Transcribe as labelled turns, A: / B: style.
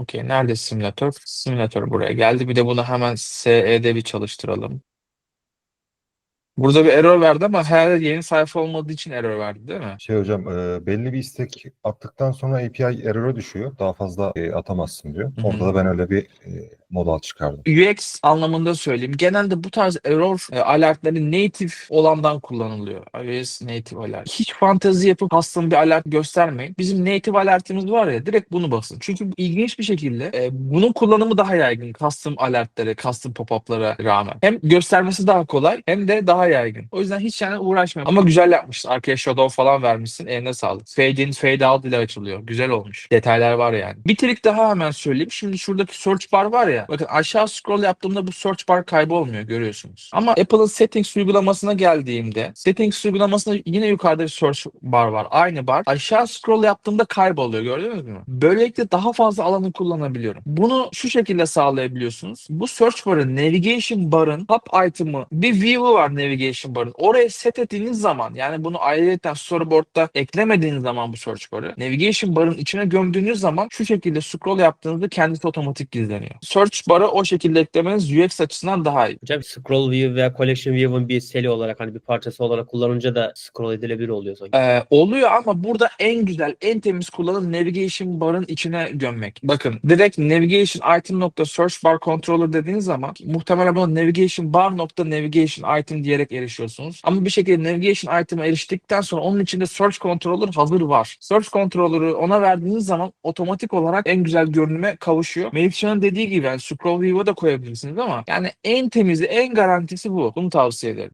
A: Okey. Nerede simülatör? Simülatör buraya geldi. Bir de bunu hemen SE'de bir çalıştıralım. Burada bir error verdi ama herhalde yeni sayfa olmadığı için error verdi değil mi?
B: Şey hocam e, belli bir istek attıktan sonra API error'a düşüyor. Daha fazla e, atamazsın diyor.
A: Hı hı.
B: Orada da ben öyle bir e, modal çıkardım.
A: UX anlamında söyleyeyim. Genelde bu tarz error e, alertleri native olandan kullanılıyor. iOS native alert. Hiç fantezi yapıp custom bir alert göstermeyin. Bizim native alertimiz var ya direkt bunu basın. Çünkü ilginç bir şekilde e, bunun kullanımı daha yaygın. Custom alertlere, custom pop-up'lara rağmen. Hem göstermesi daha kolay hem de daha yaygın. O yüzden hiç yani uğraşmayın. Ama güzel yapmışsın. Arkaya shadow falan vermişsin. Eline sağlık. Fade in, fade out ile açılıyor. Güzel olmuş. Detaylar var yani. Bir trik daha hemen söyleyeyim. Şimdi şuradaki search bar var ya. Bakın aşağı scroll yaptığımda bu search bar kaybolmuyor görüyorsunuz. Ama Apple'ın settings uygulamasına geldiğimde settings uygulamasında yine yukarıda bir search bar var. Aynı bar. Aşağı scroll yaptığımda kayboluyor gördünüz mü? Böylelikle daha fazla alanı kullanabiliyorum. Bunu şu şekilde sağlayabiliyorsunuz. Bu search barın, navigation barın top item'ı bir view'u var navigation barın. Oraya set ettiğiniz zaman yani bunu ayrıca storyboard'da eklemediğiniz zaman bu search barı navigation barın içine gömdüğünüz zaman şu şekilde scroll yaptığınızda kendisi otomatik gizleniyor. Search barı o şekilde eklemeniz UX açısından daha iyi.
C: Hocam scroll view veya collection view'un bir seli olarak hani bir parçası olarak kullanınca da scroll edilebilir oluyor sanki.
A: Ee, oluyor ama burada en güzel, en temiz kullanım navigation barın içine gömmek. Bakın direkt navigation item nokta search bar controller dediğiniz zaman muhtemelen buna navigation bar nokta navigation item diyerek erişiyorsunuz. Ama bir şekilde navigation item'a eriştikten sonra onun içinde search controller hazır var. Search controller'ı ona verdiğiniz zaman otomatik olarak en güzel görünüme kavuşuyor. Melihcan'ın dediği gibi yani scroll view'a da koyabilirsiniz ama yani en temizi, en garantisi bu. Bunu tavsiye ederim.